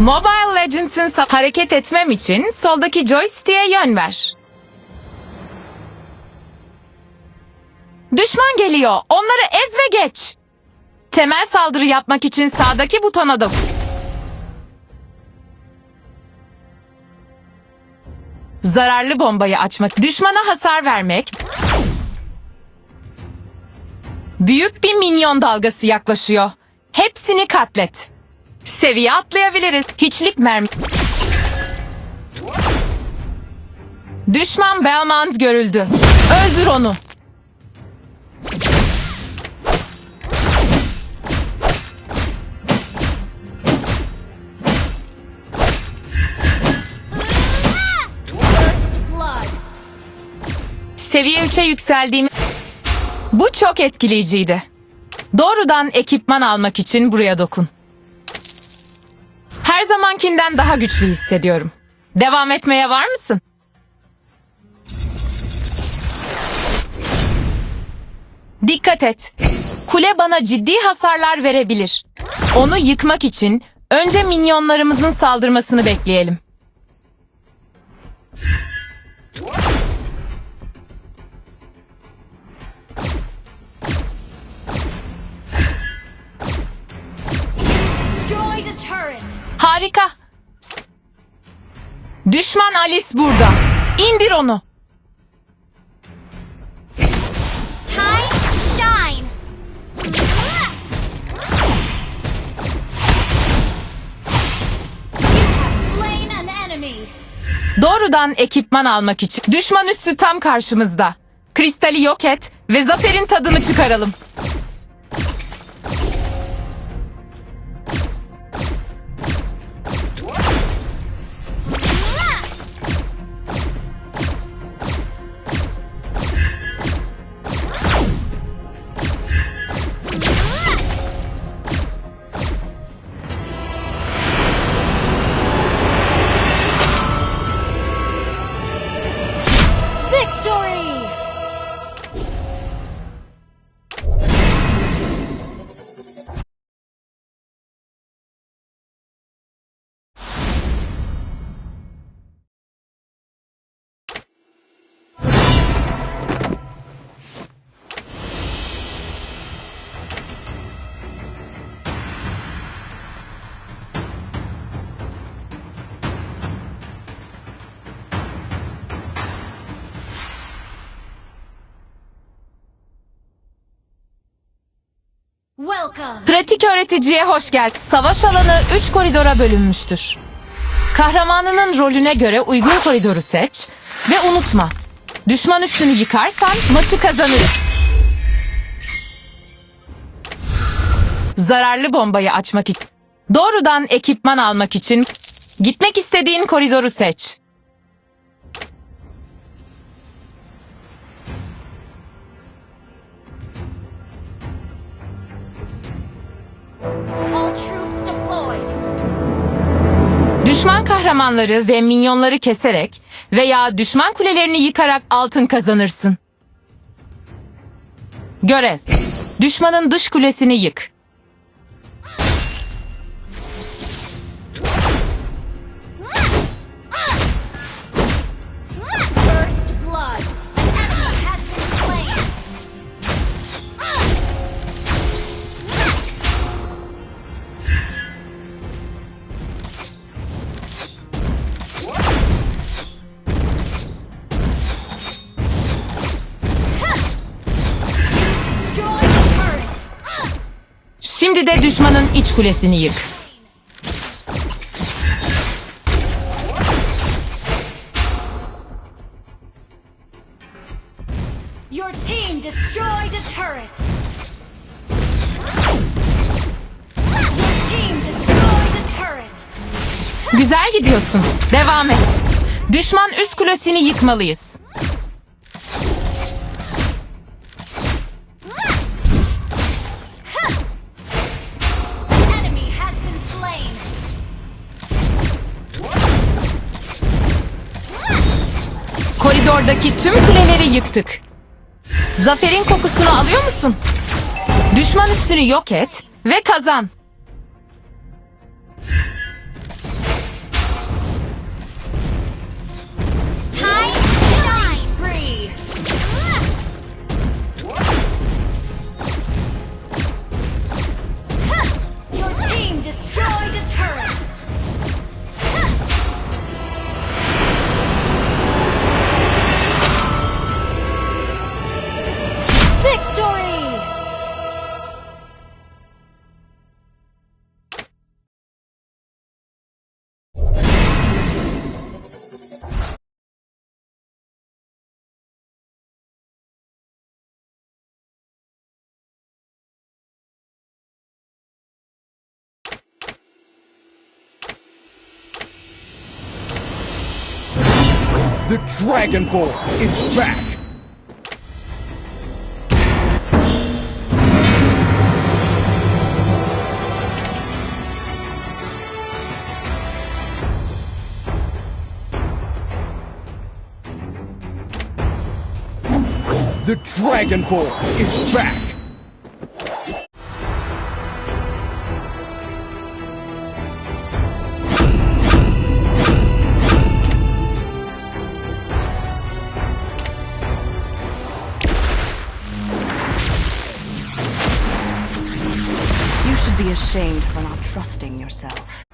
Mobile Legends'ın hareket etmem için soldaki joystick'e yön ver. Düşman geliyor. Onları ez ve geç. Temel saldırı yapmak için sağdaki butona dokun. Zararlı bombayı açmak, düşmana hasar vermek. Büyük bir minyon dalgası yaklaşıyor. Hepsini katlet. Seviye atlayabiliriz. Hiçlik mermi. Düşman Belmont görüldü. Öldür onu. Seviye 3'e yükseldiğim... Bu çok etkileyiciydi. Doğrudan ekipman almak için buraya dokun. Her zamankinden daha güçlü hissediyorum. Devam etmeye var mısın? Dikkat et. Kule bana ciddi hasarlar verebilir. Onu yıkmak için önce minyonlarımızın saldırmasını bekleyelim. Destroyed a turret. Harika. Düşman Alice burada. İndir onu. Time shine. Doğrudan ekipman almak için. Düşman üssü tam karşımızda. Kristali yok et ve zaferin tadını çıkaralım. Victory! Pratik öğreticiye hoş geldin. Savaş alanı 3 koridora bölünmüştür. Kahramanının rolüne göre uygun koridoru seç ve unutma. Düşman üssünü yıkarsan maçı kazanırız. Zararlı bombayı açmak için. Doğrudan ekipman almak için gitmek istediğin koridoru seç. Düşman kahramanları ve minyonları keserek veya düşman kulelerini yıkarak altın kazanırsın. Görev. Düşmanın dış kulesini yık. Şimdi de düşmanın iç kulesini yık. Your team destroyed a turret. Your team destroyed a turret. Güzel gidiyorsun. Devam et. Düşman üst kulesini yıkmalıyız. Koridordaki tüm kuleleri yıktık. Zaferin kokusunu alıyor musun? Düşman üstünü yok et ve kazan. The Dragon Ball is back! The Dragon Ball is back! Be ashamed for not trusting yourself.